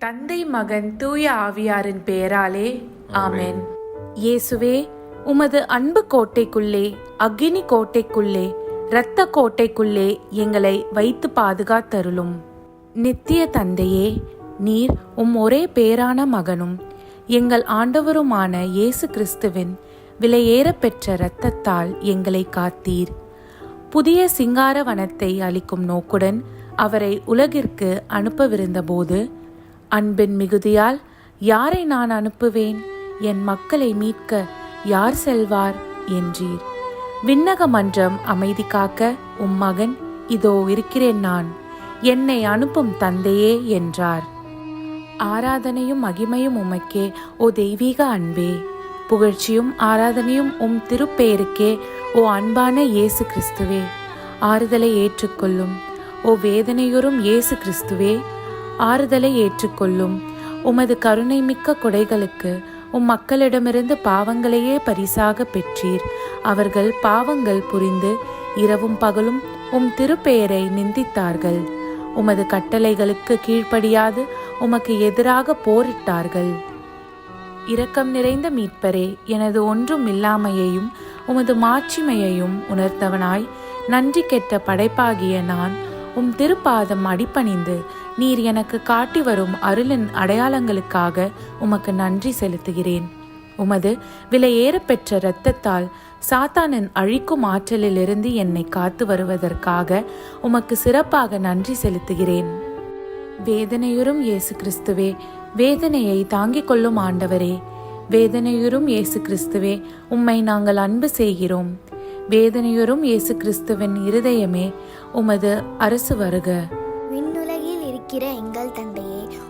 தந்தை மகன் தூய ஆவியாரின் பெயராலே ஆமென். இயேசுவே உமது அன்பு கோட்டைக்குள்ளே அக்கினி கோட்டைக்குள்ளே இரத்த கோட்டைக்குள்ளே எங்களை வைத்து பாதுகாத்தருளும் நித்திய தந்தையே நீர் உம் ஒரே பேரான மகனும் எங்கள் ஆண்டவருமான இயேசு கிறிஸ்துவின் விலையேறப் பெற்ற இரத்தத்தால் எங்களை காத்தீர். புதிய சிங்கார வனத்தை அளிக்கும் நோக்குடன் அவரை உலகிற்கு அனுப்பவிருந்தபோது அன்பின் மிகுதியால் யாரை நான் அனுப்புவேன்? என் மக்களை மீட்க யார் செல்வார்? என்றீர். விண்ணக மன்றம் அமைதி காக்க உம் மகன் இதோ இருக்கிறேன் நான். என்னை அனுப்பும் தந்தையே என்றார். ஆராதனையும் மகிமையும் உமக்கே ஓ தெய்வீக அன்பே! புகழ்ச்சியும் ஆராதனையும் உம் திருப்பெயருக்கே ஓ அன்பான இயேசு கிறிஸ்துவே ஆறுதலை ஏற்றுக்கொள்ளும். ஓ வேதனையுறும் இயேசு கிறிஸ்துவே ஆறுதலை ஏற்றுக்கொள்ளும். உமது கருணை மிக்க கொடைகளுக்கு உம் மக்களிடமிருந்து பாவங்களையே பரிசாக பெற்றீர். அவர்கள் பாவங்கள் புரிந்து இரவும் பகலும் உம் திருப்பெயரை நிந்தித்தார்கள். உமது கட்டளைகளுக்கு கீழ்ப்படியாது உமக்கு எதிராக போரிட்டார்கள். இரக்கம் நிறைந்த மீட்பரே எனது ஒன்றும் இல்லாமையையும் உமது மாட்சிமையையும் உணர்த்தவனாய் நன்றி கெட்ட படைப்பாகிய நான் உம் திருப்பாதம் அடிபணிந்து நீர் எனக்கு காட்டி வரும் அருளின் அடையாளங்களுக்காக உமக்கு நன்றி செலுத்துகிறேன். உமது விலையேறப்பெற்ற இரத்தத்தால் சாத்தானின் அழிக்கும் ஆற்றலிலிருந்து என்னை காத்து வருவதற்காக உமக்கு சிறப்பாக நன்றி செலுத்துகிறேன். வேதனையுறும் இயேசு கிறிஸ்துவே வேதனையை தாங்கிக் கொள்ளும் ஆண்டவரே. வேதனையுறும் இயேசு கிறிஸ்துவே உம்மை நாங்கள் அன்பு செய்கிறோம். வேதனையுறும் இயேசு கிறிஸ்துவின் இருதயமே உமது அரசு வருக. விண்ணுலகில் இருக்கிற எங்கள் தந்தை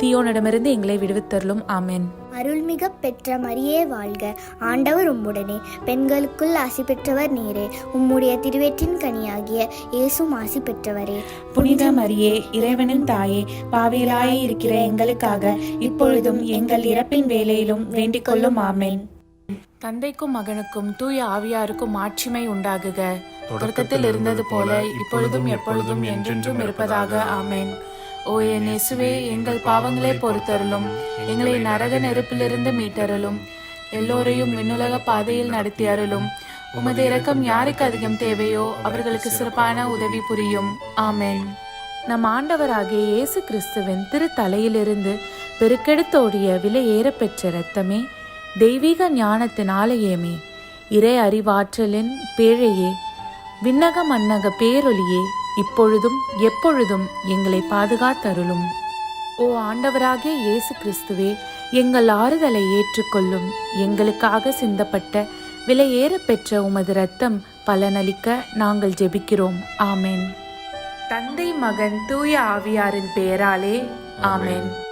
தீயோனிடமிருந்து எங்களை விடுவித்தருளும். ஆமென். அருள்மிக பெற்ற மரியே வாழ்க. ஆண்டவர் உம்முடனே. பெண்களுக்குள் ஆசி பெற்றவர் நீரே. உம்முடைய திருவேற்றின் கனியாகிய இயேசும் ஆசி பெற்றவரே. புனித மரியே இறைவனின் தாயே பாவியலாய் இருக்கிற எங்களுக்காக இப்பொழுதும் எங்கள் இறப்பின் வேலையிலும் வேண்டிக் கொள்ளும். ஆமென். தந்தைக்கும் மகனுக்கும் தூய ஆவியாருக்கும் ஆட்சிமை உண்டாகுக. தொடக்கத்தில் இருந்தது போல இப்பொழுதும் எப்பொழுதும் என்றென்றும் இருப்பதாக. ஆமென். ஓ என் இயேசுவே எங்கள் பாவங்களை பொறுத்தருளும். எங்களை நரக நெருப்பிலிருந்து மீட்டருளும். எல்லோரையும் விண்ணுலக பாதையில் நடத்தி அருளும் உமது இரக்கம் யாருக்கு அதிகம் தேவையோ அவர்களுக்கு சிறப்பான உதவி புரியும். ஆமேன். நம் ஆண்டவராகிய இயேசு கிறிஸ்துவின் திருத்தலையிலிருந்து பெருக்கெடுத்தோடிய விலை ஏறப்பெற்ற இரத்தமே தெய்வீக ஞானத்தின் ஆலயமே இறை அறிவாற்றலின் பேழையே விண்ணக மன்னக பேரொலியே இப்பொழுதும் எப்பொழுதும் எங்களை பாதுகாத்தருளும். ஓ ஆண்டவராகிய இயேசு கிறிஸ்துவே எங்கள் ஆறுதலை ஏற்றுக்கொள்ளும். எங்களுக்காக சிந்தப்பட்ட விலையேற பெற்ற உமது இரத்தம் பலனளிக்க நாங்கள் ஜெபிக்கிறோம். ஆமேன். தந்தை மகன் தூய ஆவியாரின் பெயராலே ஆமேன்.